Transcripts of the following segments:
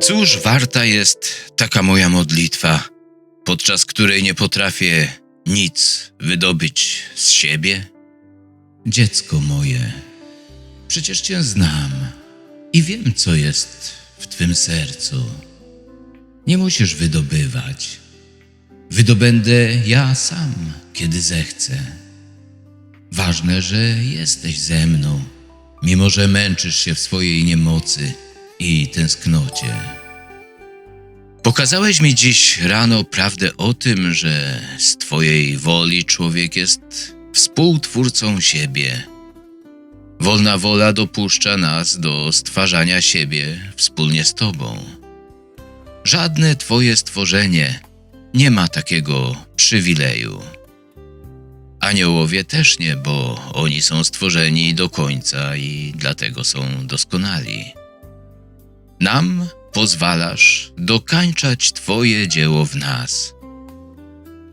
Cóż warta jest taka moja modlitwa, podczas której nie potrafię nic wydobyć z siebie? Dziecko moje, przecież Cię znam i wiem, co jest w Twym sercu. Nie musisz wydobywać. Wydobędę ja sam, kiedy zechcę. Ważne, że jesteś ze mną, mimo że męczysz się w swojej niemocy i tęsknocie. Pokazałeś mi dziś rano prawdę o tym, że z Twojej woli człowiek jest współtwórcą siebie. Wolna wola dopuszcza nas do stwarzania siebie wspólnie z Tobą. Żadne Twoje stworzenie nie ma takiego przywileju. Aniołowie też nie, bo oni są stworzeni do końca i dlatego są doskonali. Nam pozwalasz dokańczać Twoje dzieło w nas.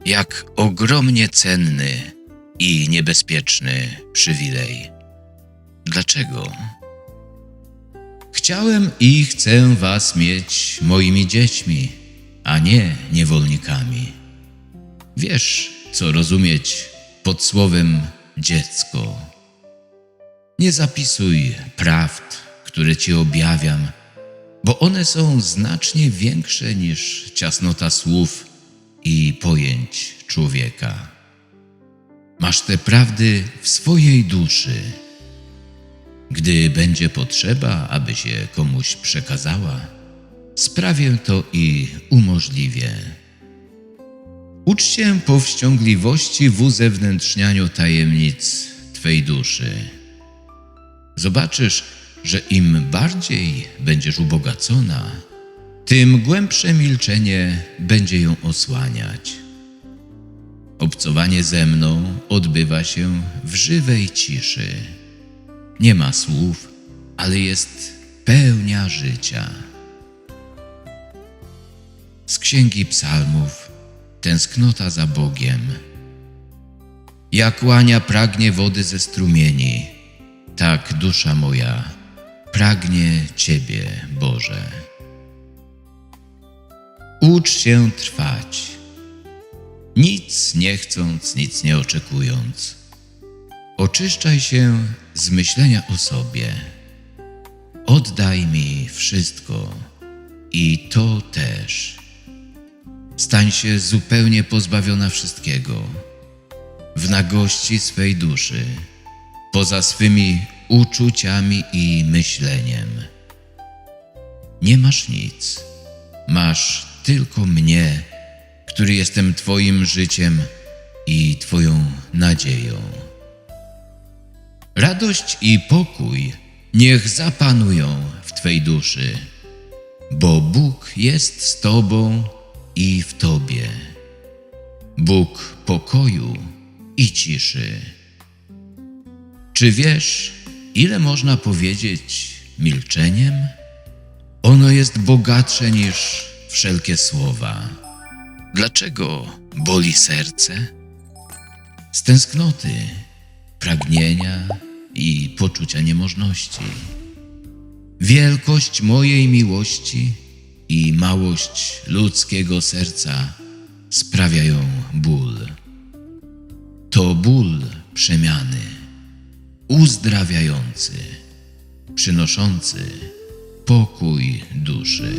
Jak ogromnie cenny i niebezpieczny przywilej. Dlaczego? Chciałem i chcę Was mieć moimi dziećmi, a nie niewolnikami. Wiesz, co rozumieć pod słowem dziecko. Nie zapisuj prawd, które Ci objawiam, one są znacznie większe niż ciasnota słów i pojęć człowieka. Masz te prawdy w swojej duszy. Gdy będzie potrzeba, aby się komuś przekazała, sprawię to i umożliwię. Ucz się powściągliwości w uzewnętrznianiu tajemnic Twej duszy. Zobaczysz, że im bardziej będziesz ubogacona, tym głębsze milczenie będzie ją osłaniać. Obcowanie ze mną odbywa się w żywej ciszy. Nie ma słów, ale jest pełnia życia. Z Księgi Psalmów Tęsknota za Bogiem. Jak łania pragnie wody ze strumieni, tak dusza moja pragnie Ciebie, Boże. Ucz się trwać, nic nie chcąc, nic nie oczekując. Oczyszczaj się z myślenia o sobie. Oddaj mi wszystko i to też. Stań się zupełnie pozbawiona wszystkiego, w nagości swej duszy, poza swymi uczuciami i myśleniem. Nie masz nic, masz tylko mnie, który jestem Twoim życiem i Twoją nadzieją. Radość i pokój niech zapanują w Twej duszy, bo Bóg jest z Tobą i w Tobie. Bóg pokoju i ciszy. Czy wiesz, ile można powiedzieć milczeniem? Ono jest bogatsze niż wszelkie słowa. Dlaczego boli serce? Z tęsknoty, pragnienia i poczucia niemożności. Wielkość mojej miłości i małość ludzkiego serca sprawiają ból. To ból przemiany, uzdrawiający, przynoszący pokój duszy.